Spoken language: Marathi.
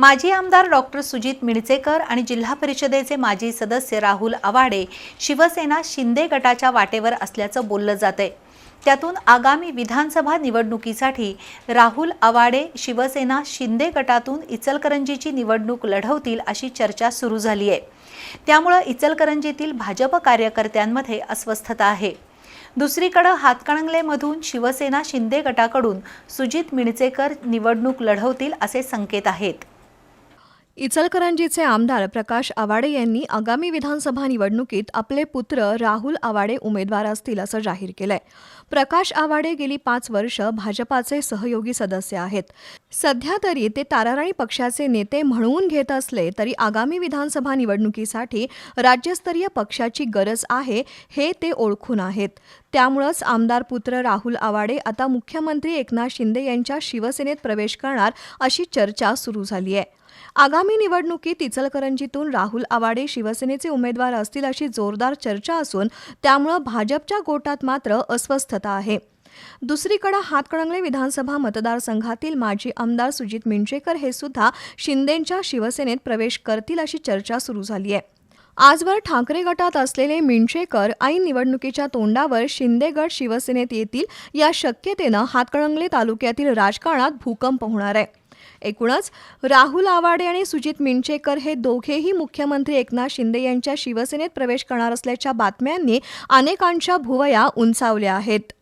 माजी आमदार डॉक्टर सुजित मिळचेकर आणि जिल्हा परिषदेचे माजी सदस्य राहुल आवाडे शिवसेना शिंदे गटाच्या वाटेवर असल्याचं बोललं जातंय. त्यातून आगामी विधानसभा निवडणुकीसाठी राहुल आवाडे शिवसेना शिंदे गटातून इचलकरंजीची निवडणूक लढवतील अशी चर्चा सुरू झाली आहे त्यामुळं इचलकरंजीतील भाजप कार्यकर्त्यांमध्ये अस्वस्थता आहे. दुसरीकडं हातकणंगलेमधून शिवसेना शिंदे गटाकडून सुजित मिणचेकर निवडणूक लढवतील असे संकेत आहेत. इचलकरंजीचे आमदार प्रकाश आवाडे यांनी आगामी विधानसभा निवडणुकीत आपले पुत्र राहुल आवाडे उमेदवार असतील असं जाहीर केलंय. प्रकाश आवाडे गेली पाच वर्ष भाजपाचे सहयोगी सदस्य आहेत. सध्या तरी ते ताराराणी पक्षाचे नेते म्हणवून घेत असले तरी आगामी विधानसभा निवडणुकीसाठी राज्यस्तरीय पक्षाची गरज आहे हे ते ओळखून आहेत. त्यामुळंच आमदार पुत्र राहुल आवाडे आता मुख्यमंत्री एकनाथ शिंदे यांच्या शिवसेनेत प्रवेश करणार अशी चर्चा सुरू झाली आहे. आगामी निवडणुकीत इचलकरंजीतून राहुल आवाडे शिवसेनेचे उमेदवार असतील अशी जोरदार चर्चा असून त्यामुळं भाजपच्या गोटात मात्र अस्वस्थता आहे. दुसरीकडे हातकणंगले विधानसभा मतदारसंघातील माजी आमदार सुजित मिंचेकर हे सुद्धा शिंदेंच्या शिवसेनेत प्रवेश करतील अशी चर्चा सुरू झाली आहे. आजवर ठाकरे गटात असलेले मिंचेकर ऐन निवडणुकीच्या तोंडावर शिंदे गट शिवसेनेत येतील या शक्यतेनं हातकणंगले तालुक्यातील राजकारणात भूकंप होणार आहे. एकूणच राहुल आवाडे आणि सुजित मिंचेकर हे दोघेही मुख्यमंत्री एकनाथ शिंदे यांच्या शिवसेनेत प्रवेश करणार असल्याच्या बातम्यांनी अनेकांच्या भुवया उंचावल्या आहेत.